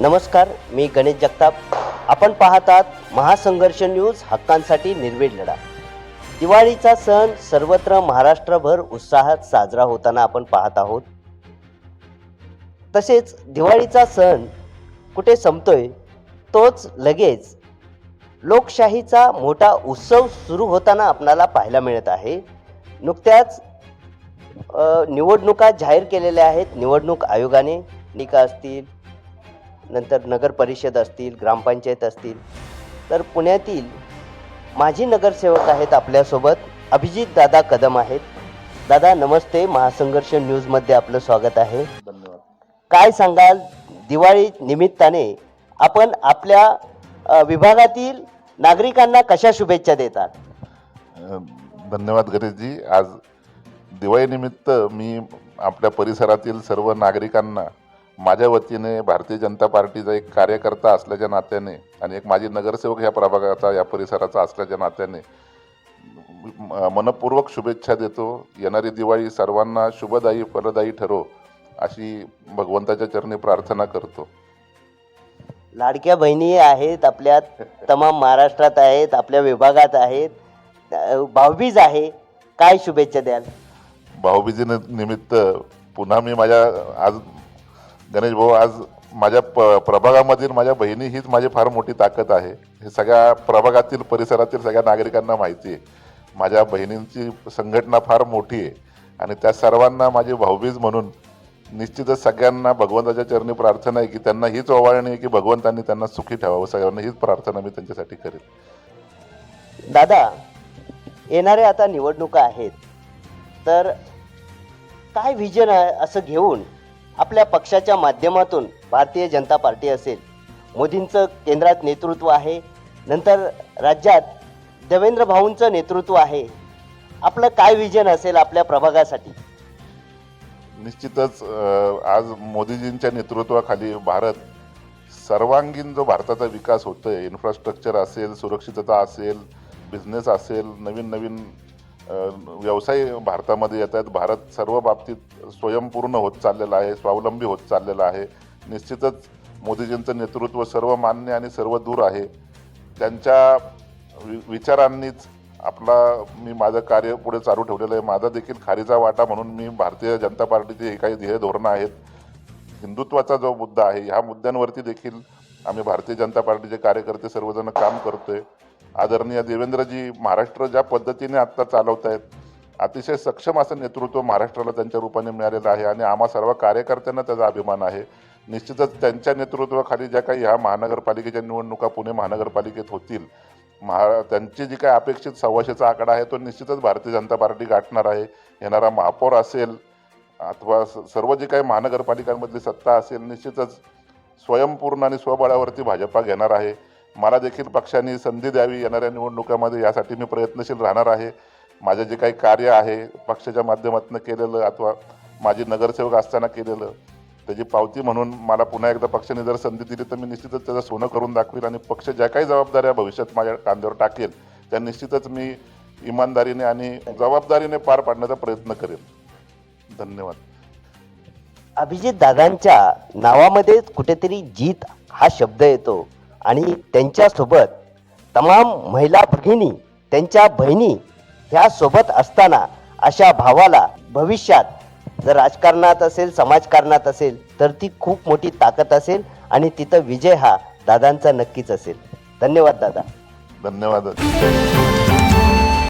नमस्कार मी गणेश जगताप. आपण पाहतात महासंघर्ष न्यूज हक्कांसाठी निर्भीड लढा. दिवाळीचा सण सर्वत्र महाराष्ट्रभर उत्साहात साजरा होताना आपण पाहत आहोत. तसेच दिवाळीचा सण कुठे संपतोय तोच लगेच लोकशाहीचा मोठा उत्सव सुरू होताना आपणाला पाहायला मिळत आहे. नुकत्याच निवडणुका जाहीर केलेल्या आहेत निवडणूक आयोगाने. निका असतील नंतर नगर परिषद असतील ग्रामपंचायत असतील. तर पुण्यातील माजी नगरसेवक आहेत आपल्यासोबत अभिजित दादा कदम आहेत. दादा नमस्ते. महासंघर्ष न्यूजमध्ये आपलं स्वागत आहे. धन्यवाद. काय सांगाल? दिवाळी निमित्ताने आपण आपल्या विभागातील नागरिकांना कशा शुभेच्छा देतात? धन्यवाद गणेशजी. आज दिवाळीनिमित्त मी आपल्या परिसरातील सर्व नागरिकांना माझ्या वतीने भारतीय जनता पार्टीचा एक कार्यकर्ता असल्याच्या नात्याने आणि एक माझी नगरसेवक ह्या प्रभागाचा या परिसराचा असल्याच्या नात्याने मनपूर्वक शुभेच्छा देतो. येणारी दिवाळी सर्वांना शुभदायी फलदायी ठरो अशी भगवंताच्या चरणी प्रार्थना करतो. लाडक्या बहिणी आहेत आपल्या तमाम महाराष्ट्रात आहेत आपल्या विभागात आहेत. भाऊबीज आहे काय शुभेच्छा द्याल? भाऊबीजी निमित्त पुन्हा मी माझ्या आज गणेश भाऊ आज माझ्या प प्रभागामधील माझ्या बहिणी हीच माझी फार मोठी ताकद आहे. हे सगळ्या प्रभागातील परिसरातील सगळ्या नागरिकांना माहिती आहे. माझ्या बहिणींची संघटना फार मोठी आहे. आणि त्या सर्वांना माझी भाऊबीज म्हणून निश्चितच सगळ्यांना भगवंताच्या चरणी प्रार्थना आहे की त्यांना हीच ओवाळणी आहे की भगवंतांनी त्यांना सुखी ठेवावं. सगळ्यांना हीच प्रार्थना मी त्यांच्यासाठी करेन दादा येणाऱ्या आता निवडणुका आहेत. तर काय विजन आहे असं घेऊन आपल्या पक्षाच्या माध्यमातून भारतीय जनता पार्टी असेल. मोदींचं केंद्रात नेतृत्व आहे. नंतर राज्यात देवेंद्र भाऊंचं नेतृत्व आहे. आपलं काय विजन असेल आपल्या प्रभागासाठी? निश्चितच आज मोदीजींच्या नेतृत्वाखाली भारत सर्वांगीण जो भारताचा विकास होतोय इन्फ्रास्ट्रक्चर असेल सुरक्षितता असेल बिझनेस असेल नवीन नवीन व्यवसाय भारतामध्ये येत आहेत. भारत सर्व बाबतीत स्वयंपूर्ण होत चाललेला आहे स्वावलंबी होत चाललेला आहे. निश्चितच मोदीजींचं नेतृत्व सर्व मान्य आणि सर्व दूर आहे. त्यांच्या वि- विचारांनीच आपला मी माझं कार्य पुढे चालू ठेवलेलं आहे. माझा देखील खारीचा वाटा म्हणून मी भारतीय जनता पार्टीचे हे काही ध्येय धोरणं आहेत. हिंदुत्वाचा जो मुद्दा आहे ह्या मुद्द्यांवरती देखील आम्ही भारतीय जनता पार्टीचे कार्यकर्ते सर्वजण काम करतोय. आदरणीय देवेंद्रजी महाराष्ट्र ज्या पद्धतीने आत्ता चालवत आहेत अतिशय सक्षम असं नेतृत्व महाराष्ट्राला त्यांच्या रूपाने मिळालेलं आहे आणि आम्हा सर्व कार्यकर्त्यांना त्याचा अभिमान आहे. निश्चितच त्यांच्या नेतृत्वाखाली ज्या काही ह्या महानगरपालिकेच्या निवडणुका पुणे महानगरपालिकेत होतील महा त्यांची जी काही अपेक्षित सव्वाशेचा आकडा आहे तो निश्चितच भारतीय जनता पार्टी गाठणार आहे. येणारा महापौर असेल अथवा स- सर्व जी काही महानगरपालिकांमधली सत्ता असेल निश्चितच स्वयंपूर्ण आणि स्वबळावरती भाजपा घेणार आहे. मला देखील पक्षाने संधी द्यावी येणाऱ्या निवडणुकामध्ये यासाठी मी प्रयत्नशील राहणार आहे. माझं जे काही कार्य आहे पक्षाच्या माध्यमातून केलेलं अथवा माझी नगरसेवक असताना केलेलं त्याची पावती म्हणून मला पुन्हा एकदा पक्षाने जर संधी दिली तर मी निश्चितच त्याचं सोनं करून दाखवेल आणि पक्ष ज्या काही जबाबदाऱ्या भविष्यात माझ्या कांद्यावर टाकेल त्या निश्चितच मी इमानदारीने आणि जबाबदारीने पार पाडण्याचा प्रयत्न करेन. धन्यवाद. अभिजित दादांच्या नावामध्ये कुठेतरी जीत हा शब्द येतो. आणि त्यांच्यासोबत तमाम महिला भगिनी त्यांच्या बहिणी ह्या सोबत असताना अशा भावाला भविष्यात जर राजकारणात असेल समाजकारणात असेल तर ती खूप मोठी ताकद असेल आणि तिथं विजय हा दादांचा नक्कीच असेल. धन्यवाद दादा. धन्यवाद.